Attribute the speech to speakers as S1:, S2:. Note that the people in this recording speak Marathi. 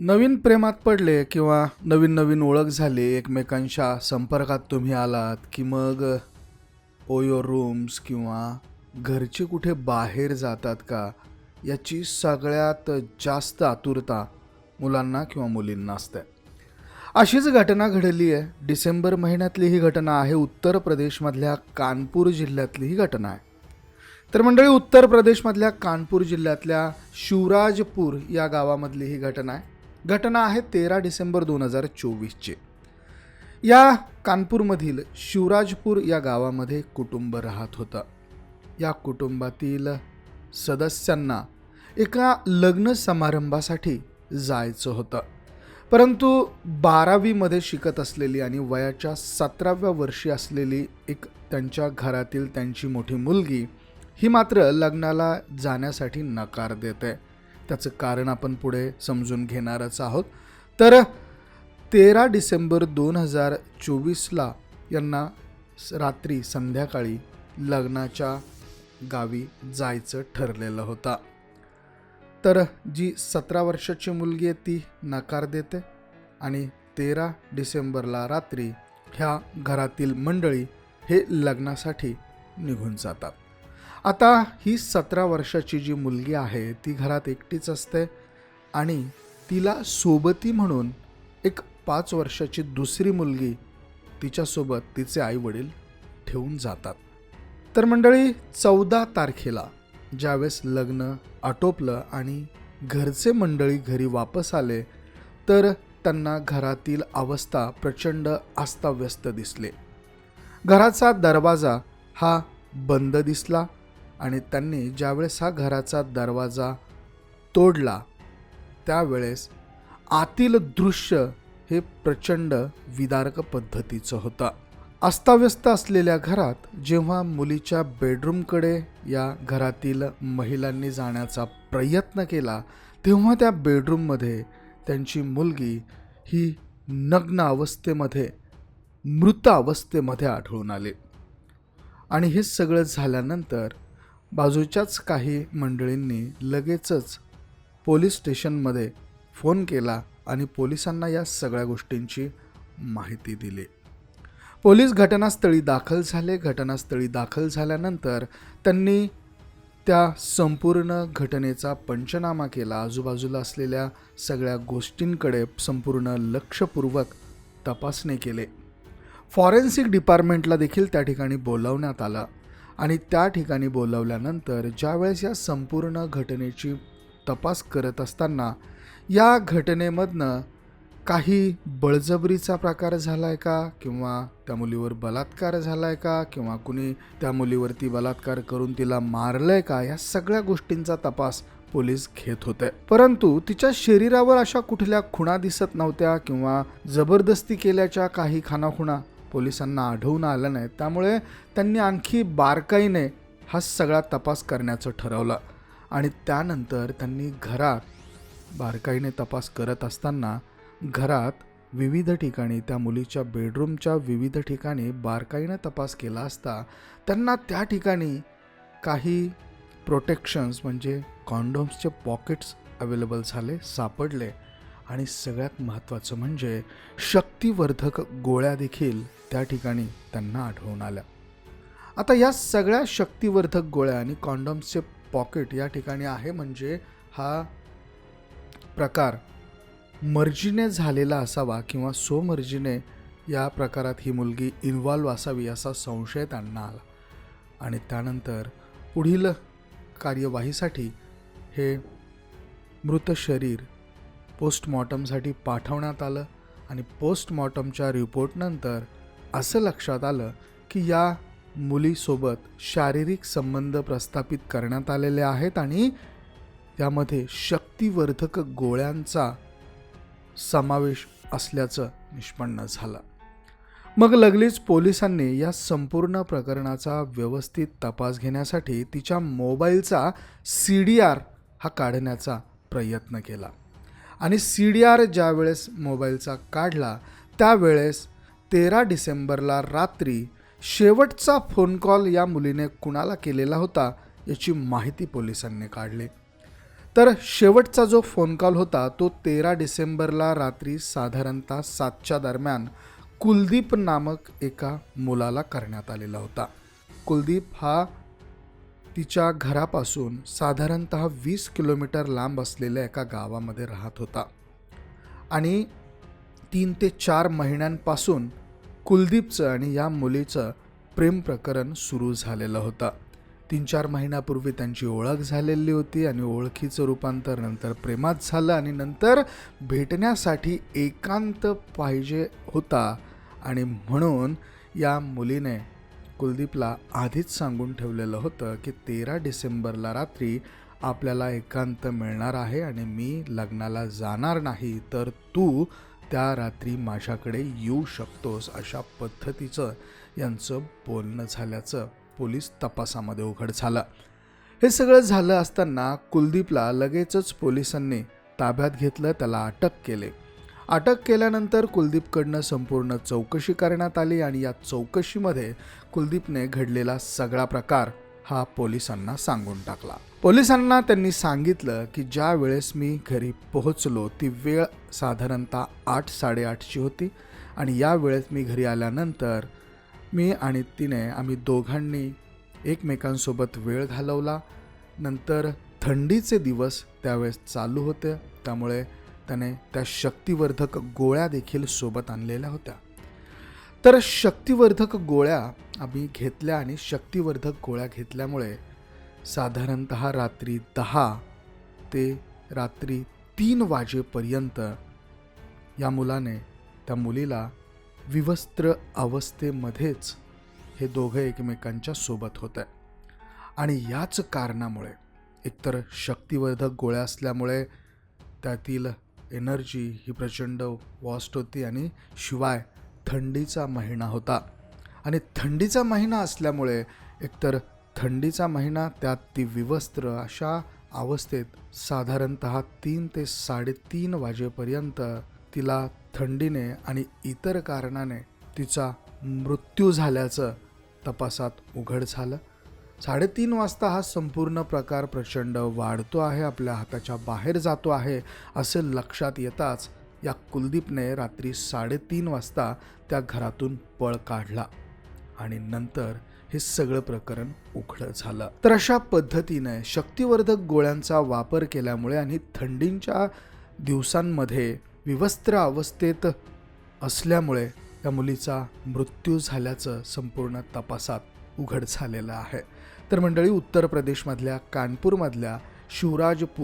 S1: नवीन प्रेमात पडले किंवा नवीन नवीन ओळख झाली एकमेकांच्या संपर्कात तुम्ही आलात की मग ओयो रूम्स किंवा घरचे कुठे बाहेर जातात का याची सगळ्यात जास्त आतुरता मुलांना किंवा मुलींना असते. अशीच घटना घडली आहे. डिसेंबर महिन्यातली ही घटना आहे. उत्तर प्रदेशमधल्या कानपूर जिल्ह्यातली ही घटना आहे. तर मंडळी उत्तर प्रदेशमधल्या कानपूर जिल्ह्यातल्या शिवराजपूर या गावामधली ही घटना आहे. घटना आहे तेरा डिसेंबर दोन हजार चोवीसचे. या कानपूरमधील शिवराजपूर या गावामध्ये कुटुंब राहत होतं. या कुटुंबातील सदस्यांना एका लग्न समारंभासाठी जायचं होतं. परंतु बारावीमध्ये शिकत असलेली आणि वयाच्या सतराव्या वर्षी असलेली एक त्यांच्या घरातील त्यांची मोठी मुलगी ही मात्र लग्नाला जाण्यासाठी नकार देते. त्याचं कारण आपण पुढे समजून घेणारच आहोत. तर तेरा डिसेंबर दोन हजार चोवीसला यांना रात्री संध्याकाळी लग्नाच्या गावी जायचं ठरलेलं होतं. तर जी सतरा वर्षाची मुलगी आहे ती नकार देते आणि तेरा डिसेंबरला रात्री ह्या घरातील मंडळी हे लग्नासाठी निघून जातात. आता ही सतरा वर्षाची जी मुलगी आहे ती घरात एकटीच असते आणि तिला सोबती म्हणून एक पाच वर्षाची दुसरी मुलगी तिच्यासोबत तिचे आई वडील ठेवून जातात. तर मंडळी चौदा तारखेला ज्यावेळेस लग्न आटोपलं आणि घरचे मंडळी घरी वापस आले तर त्यांना घरातील अवस्था प्रचंड अस्ताव्यस्त दिसले. घराचा दरवाजा हा बंद दिसला आणि त्यांनी ज्यावेळेस हा घराचा दरवाजा तोडला त्यावेळेस आतील दृश्य हे प्रचंड विदारक पद्धतीचं होतं. अस्ताव्यस्त असलेल्या घरात जेव्हा मुलीच्या बेडरूमकडे या घरातील महिलांनी जाण्याचा प्रयत्न केला तेव्हा त्या बेडरूममध्ये त्यांची मुलगी ही नग्न अवस्थेमध्ये मृत अवस्थेमध्ये आढळून आली. आणि हे सगळं झाल्यानंतर बाजूच्याच काही मंडळींनी लगेचच पोलीस स्टेशनमध्ये फोन केला आणि पोलिसांना या सगळ्या गोष्टींची माहिती दिली. पोलीस घटनास्थळी दाखल झाले. घटनास्थळी दाखल झाल्यानंतर त्यांनी त्या संपूर्ण घटनेचा पंचनामा केला. आजूबाजूला असलेल्या सगळ्या गोष्टींकडे संपूर्ण लक्षपूर्वक तपासणी केले. फॉरेन्सिक डिपार्टमेंटला देखील त्या ठिकाणी बोलावण्यात आलं. आणि त्या ठिकाणी बोलावल्यानंतर ज्यावेळेस या संपूर्ण घटनेची तपास करत असताना या घटनेमधनं काही बळजबरीचा प्रकार झाला आहे का? किंवा त्या मुलीवर बलात्कार झाला आहे का? किंवा कुणी त्या मुलीवरती बलात्कार करून तिला मारलं आहे का? या सगळ्या गोष्टींचा तपास पोलीस घेत होते. परंतु तिच्या शरीरावर अशा कुठल्या खुणा दिसत नव्हत्या किंवा जबरदस्ती केल्याच्या काही खानाखुणा पोलिसांना आढळून आलं नाही. त्यामुळे त्यांनी आणखी बारकाईने हा सगळा तपास करण्याचं ठरवलं. आणि त्यानंतर त्यांनी घरात बारकाईने तपास करत असताना घरात विविध ठिकाणी त्या मुलीच्या बेडरूमच्या विविध ठिकाणी बारकाईने तपास केला असता त्यांना त्या ठिकाणी काही प्रोटेक्शन्स म्हणजे कॉन्डोम्सचे पॉकेट्स अवेलेबल झाले सापडले. आणि सगळ्यात महत्त्वाचं म्हणजे शक्तिवर्धक गोळ्या देखील त्या ठिकाणी त्यांना आढळून आल्या. आता या सगळ्या शक्तिवर्धक गोळ्या आणि कॉन्डॉम्सचे पॉकेट या ठिकाणी आहे म्हणजे हा प्रकार मर्जीने झालेला असावा किंवा स्वमर्जीने या प्रकारात ही मुलगी इन्व्हॉल्व असावी असा संशय त्यांना आला. आणि त्यानंतर पुढील कार्यवाहीसाठी हे मृत शरीर पोस्टमॉर्टमसाठी पाठवण्यात आलं आणि पोस्टमॉर्टमच्या रिपोर्टनंतर असं लक्षात आलं की या मुलीसोबत शारीरिक संबंध प्रस्थापित करण्यात आलेले आहेत आणि त्यामध्ये शक्तिवर्धक गोळ्यांचा समावेश असल्याचं निष्पन्न झालं. मग लगलीच पोलिसांनी या संपूर्ण प्रकरणाचा व्यवस्थित तपास घेण्यासाठी तिच्या मोबाईलचा सी डी आर हा काढण्याचा प्रयत्न केला. आणि सी डी आर ज्यावेळेस मोबाईलचा काढला त्यावेळेस तेरा डिसेंबरला रात्री शेवटचा फोन कॉल या मुलीने कुणाला केलेला होता याची माहिती पोलिसांनी काढली. तर शेवटचा जो फोन कॉल होता तो तेरा डिसेंबरला रात्री साधारणतः सातच्या दरम्यान कुलदीप नामक एका मुलाला करण्यात आलेला होता. कुलदीप हा तिच्या घरापासून साधारणत वीस किलोमीटर लांब असलेल्या एका गावामध्ये राहत होता. आणि तीन ते चार महिन्यांपासून कुलदीपचं आणि या मुलीचं प्रेम प्रकरण सुरू झालेलं होतं. तीन चार महिन्यापूर्वी त्यांची ओळख झालेली होती आणि ओळखीचं रूपांतर नंतर प्रेमात झालं आणि नंतर भेटण्यासाठी एकांत पाहिजे होता. आणि म्हणून या मुलीने कुलदीपला आधीच सांगून ठेवलेलं होतं की तेरा डिसेंबरला रात्री आपल्याला एकांत मिळणार आहे आणि मी लग्नाला जाणार नाही तर तू त्या रात्री माझ्याकडे येऊ शकतोस अशा पद्धतीचं यांचं बोलणं झाल्याचं पोलीस तपासामध्ये उघड झालं. हे सगळं झालं असताना कुलदीपला लगेचच पोलिसांनी ताब्यात घेतलं त्याला अटक केले. अटक केल्यानंतर कुलदीपकडनं संपूर्ण चौकशी करण्यात आली आणि या चौकशीमध्ये कुलदीपने घडलेला सगळा प्रकार हा पोलिसांना सांगून टाकला. पोलिसांना त्यांनी सांगितलं की ज्या वेळेस मी घरी पोहोचलो ती वेळ साधारणतः आठ साडेआठची होती आणि या वेळेस मी घरी आल्यानंतर मी आणि तिने आम्ही दोघांनी एकमेकांसोबत वेळ घालवला. नंतर थंडीचे दिवस त्यावेळेस चालू होते. त्यामुळे त्याने त्या शक्तिवर्धक गोळ्या देखील सोबत आणलेल्या होत्या. तर शक्तिवर्धक गोळ्या आम्ही घेतल्या आणि शक्तिवर्धक गोळ्या घेतल्यामुळे साधारणत रात्री दहा ते रात्री तीन वाजेपर्यंत या मुलाने त्या मुलीला विवस्त्र अवस्थेमध्येच हे दोघं एकमेकांच्या सोबत होते. आणि याच कारणामुळे एकतर शक्तिवर्धक गोळ्या असल्यामुळे त्यातील एनर्जी ही प्रचंड वॉस्ट होती आणि शिवाय थंडीचा महिना होता. आणि थंडीचा महिना असल्यामुळे एकतर थंडीचा महिना त्यात ती विवस्त्र अशा अवस्थेत साधारणत तीन ते साडेतीन वाजेपर्यंत तिला थंडीने आणि इतर कारणाने तिचा मृत्यू झाल्याचं तपासात उघड झालं. साडेतीन वाजता हा संपूर्ण प्रकार प्रचंड वाढतो आहे आपल्या हाताच्या बाहेर जातो आहे असे लक्षात येताच या कुलदीपने रात्री साडेतीन वाजता त्या घरातून पळ काढला आणि नंतर हे सगळं प्रकरण उघडं झालं. तर अशा पद्धतीने शक्तिवर्धक गोळ्यांचा वापर केल्यामुळे आणि थंडींच्या दिवसांमध्ये विवस्त्र अवस्थेत असल्यामुळे त्या मुलीचा मृत्यू झाल्याचं संपूर्ण तपासात उघड झालेलं आहे. तर मंडळी उत्तर प्रदेशमधल्या कानपूरमधल्या शिवराजपूर